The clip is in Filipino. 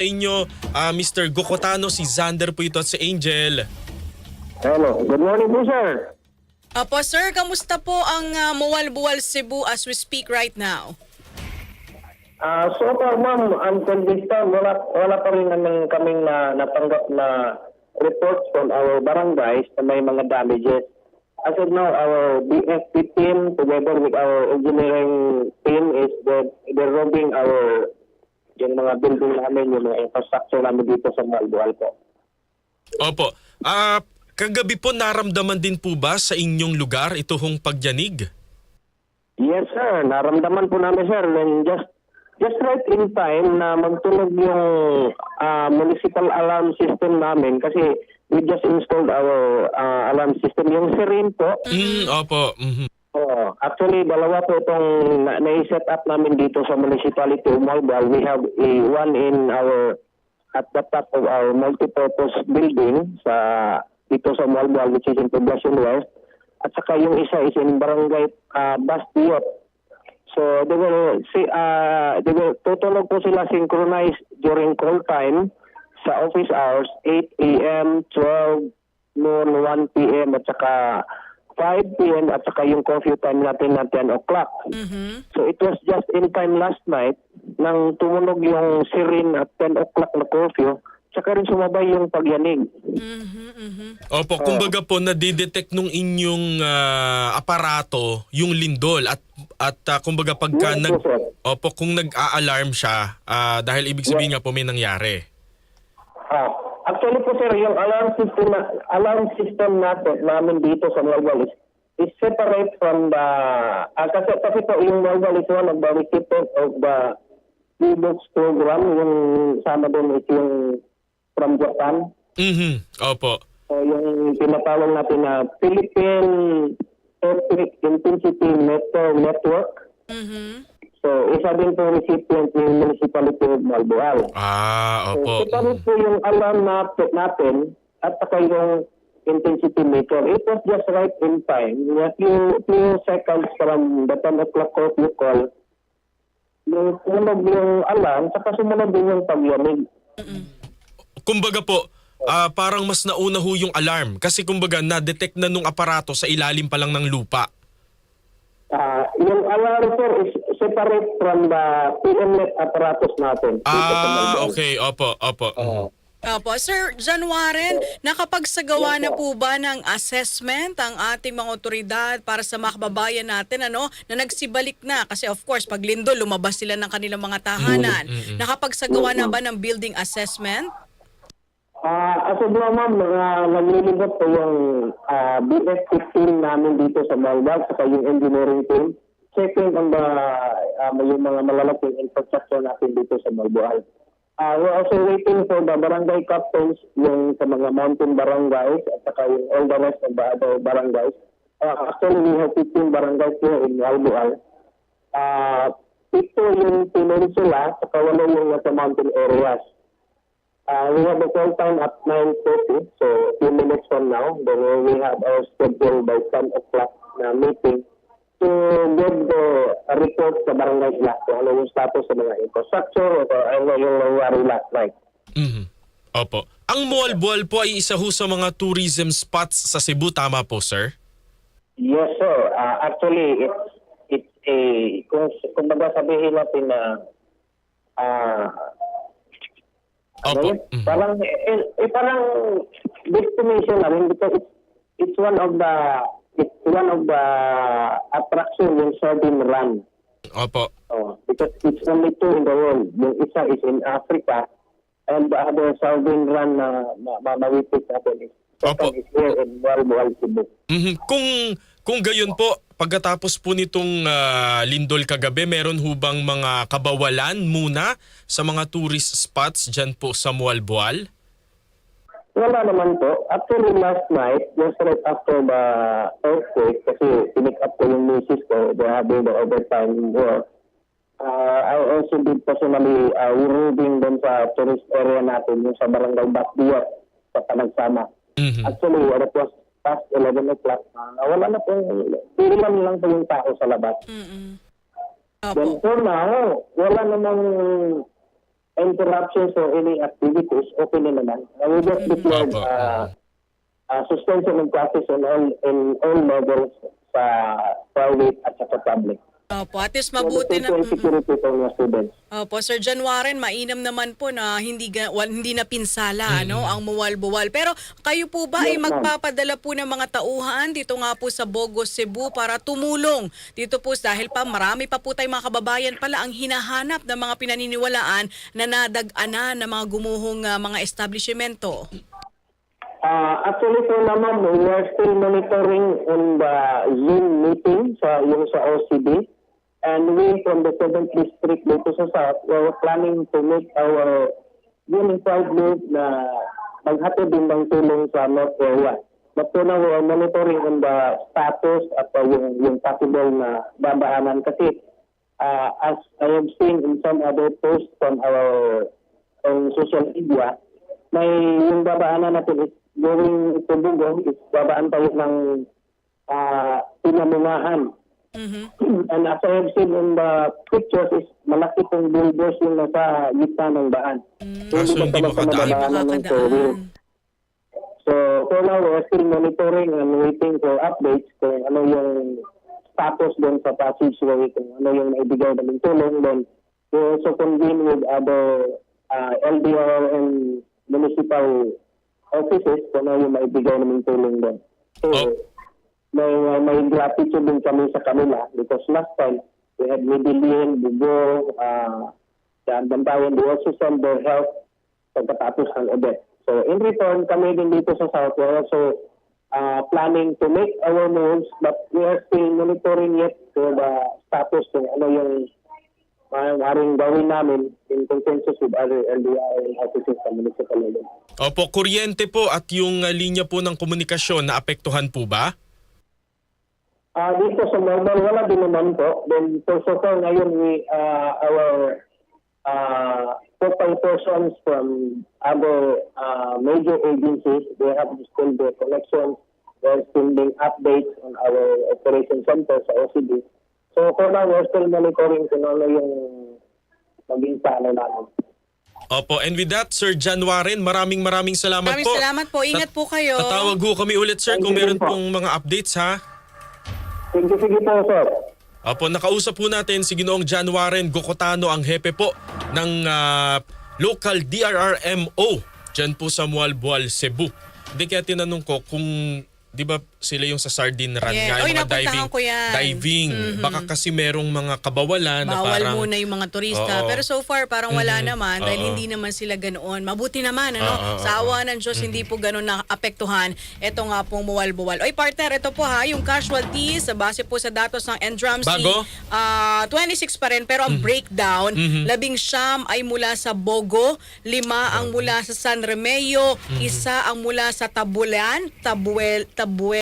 sa inyo, ah, Mr. Gokotano, si Xander po ito at si Angel. Hello. Good morning po, sir. Apo sir, kamusta po ang uh, Muwalbuwal Cebu as we speak right now? Ah, so far, ma'am, until this time, wala, wala pa rin naman kaming na, natanggap na reports from our barangays na may mga damages. As of now, our BFP team, together with our engineering team, is that they're robbing our yung mga building namin, yung mga infrastructure namin dito sa Malbual po. Opo. Ah, kagabi po naramdaman din po ba sa inyong lugar ito hong pagyanig? Yes, sir. Naramdaman po namin, sir. And just just right in time na magtunog yung ah, municipal alarm system namin kasi we just installed our ah, alarm system. Yung siren po, Mm, opo. mhm. Oh, actually, dalawa po itong na- na-set up namin dito sa municipality of Malbal. We have a one in our at the top of our multipurpose building sa dito sa Malbal which is in Poblacion West. At saka yung isa is in Barangay uh, Bastiot. So they will see uh, they will tutunog po sila synchronized during call time sa office hours 8 a.m., 12 noon, 1 p.m. at saka 5 p.m. at saka yung curfew time natin na 10 o'clock. Mhm. So it was just in time last night nang tumunog yung siren at 10 o'clock na curfew saka rin sumabay yung pagyanig. Mhm. Mhm. Opo, kumbaga po nadidetect nung inyong ah, aparato yung lindol at at ah, kumbaga pagka Yes, nag sir. Opo, kung nag-a-alarm siya ah, dahil ibig sabihin nga po may nangyari. Ah, actually po sir, yung alarm system na, alarm system natin namin dito sa Malwal is, is separate from the ah, kasi kasi po yung Malwal is one of the recipients of the e-books program yung sama doon is yung from Japan. Mhm. Opo. So yung tinatawag natin na Philippine Electric Intensity Meter Network. Mhm. So isa din po recipient yung municipality of Malboal. Ah, opo. So, separate po yung alarm natin, natin at saka yung intensity meter. It was just right in time. A few, few seconds from the 10 o'clock curfew call, yung sumunod yung alarm, saka sumunod din yung pagyanig. Kumbaga po, ah, parang mas nauna ho yung alarm kasi kumbaga na-detect na nung aparato sa ilalim pa lang ng lupa. Ah, yung alarm sir is separate from the PMNet apparatus natin. Ah, okay. Opo, opo. Oo. Opo, Sir John Warren, nakapagsagawa na po ba ng assessment ang ating mga otoridad para sa mga kababayan natin ano, na nagsibalik na? Kasi of course, pag lindo, lumabas sila ng kanilang mga tahanan. Nakapagsagawa na ba ng building assessment? Ah, as of now, ma'am, mga naglilibot po yung ah, BF team namin dito sa Malbag, saka yung engineering team. Checking on the, ah, yung mga malalaking infrastructure natin dito sa Malboal. Ah, we're also waiting for the barangay captains, yung sa mga mountain barangays, at saka yung all the rest of the other barangays. Ah, actually, we have 15 barangays here in Malboal. Ah, ito yung peninsula, saka wala yung nasa mountain areas. Uh, we have a call time at 9.30, so few minutes from now. Then we have our schedule by 10 o'clock na meeting to give the report sa barangay nila kung ano yung status sa mga infrastructure o ano yung nangyari last night. Mhm. Opo. Ang Mualbual po ay isa ho sa mga tourism spots sa Cebu, tama po, sir? Yes, sir. Uh, actually, it's, it's a, kung, kung baga sabihin natin na ah Opo. Right? Mhm. Parang, eh, eh, parang destination na rin because it's, it's one of the it's one of the attraction yung Sardine Run. Opo. Oh, because it's only two in the world. Yung isa is in Africa and the other Sardine Run na ma- mamawitis natin is Opo. is here in Walbual, Cebu. Mhm. Kung kung gayon po, pagkatapos po nitong ah, lindol kagabi, meron ho bang mga kabawalan muna sa mga tourist spots dyan po sa Mualbual? Wala naman po. Actually, last night, just right after the earthquake, kasi pinick up ko yung misis ko, they're having the overtime work. Uh, I also did personally uh, roving doon sa tourist area natin, yung sa barangay Batbiot, sa Panagsama. Mhm. Actually, it was past 11 o'clock, uh, wala na po, pilihan lang po yung tao sa labas. Mm-mm. Then Opo. for now, wala namang interruptions or any activities, okay na naman. Uh, we just declared Opo. uh, uh, suspension of classes on all, in all levels sa private at sa public. Opo, at least mabuti na... security for mga students. Opo, Sir John Warren, mainam naman po na hindi ga, wal, hindi na pinsala ano, ang muwal-buwal. Pero kayo po ba ay Yes, ma'am. magpapadala po ng mga tauhan dito nga po sa Bogos, Cebu para tumulong dito po dahil pa marami pa po tayong mga kababayan pala ang hinahanap ng mga pinaniniwalaan na nadag-ana ng mga gumuhong ah, mga establishmento. Uh, actually po naman, we are still monitoring on the Zoom meeting sa yung sa OCD. And we from the 7th district dito sa South, we're planning to make our unified move na maghatid din ng tulong sa North area. But for now, we are monitoring on the status at uh, yung, yung possible na dadaanan kasi uh, as I have seen in some other posts from our on social media, may yung babaanan natin is going to Bugong is babaan tayo ng uh, pinamungahan. Mhm. And as I have seen in the pictures is malaki pong bulldozers yung nasa gitna ng daan. Ah, so hindi makadaan. ng wheel. Makakadaan. So, for now, we're still monitoring and waiting for updates kung ano yung status doon sa passageway, kung ano yung naibigay namin tulong. Then, we also convene with other uh, LDR and municipal offices kung ano yung maibigay namin tulong doon. So, Oh. May, may gratitude din kami sa kanila because last time, we had Medellin, Bugo, uh, sa Bantayan, they also send their help pagkatapos ng event. So in return, kami din dito sa South, we're also uh, planning to make our moves but we are still monitoring yet for the status kung ano yung maaaring gawin namin in consensus with other LDR and offices sa municipal level. Opo, kuryente po at yung ah, linya po ng komunikasyon na apektuhan po ba? Ah, dito sa normal, wala din naman po. Then, so, so far ngayon, we, uh, our uh, total persons from other uh, major agencies, they have still their connections. They're sending updates on our operation center sa OCD. So, for now, we're still monitoring kung ano yung maging plano namin. Opo, and with that, Sir John Warren, maraming maraming salamat Maraming po. salamat po. Ingat po kayo. Tatawag ho kami ulit, sir, Thank kung meron po. pong mga updates, ha? You, sige po, sir. Opo, nakausap po natin si Ginoong John Warren Gokotano, ang hepe po ng ah, local DRRMO dyan po sa Mualbual, Cebu. Hindi kaya tinanong ko kung di ba sila yung sa sardine run Yeah. nga, Oy, yung mga napuntahan diving, ko yan. Mm-hmm. diving. Baka kasi merong mga kabawalan na Bawal parang... muna yung mga turista. Oo. Pero so far, parang wala naman dahil Oo. hindi naman sila ganoon. Mabuti naman, ano? Oo, Sa awa ng Diyos, hindi po ganoon na apektuhan. Ito nga pong muwal-buwal. Oy, partner, ito po ha, yung casualties, sa base po sa datos ng NDRAMC, Bago? ah, 26 pa rin. Pero ang breakdown, labing siyam ay mula sa Bogo, lima ang mula sa San Remeo, isa ang mula sa Tabulan, Tabuel, Tabuel,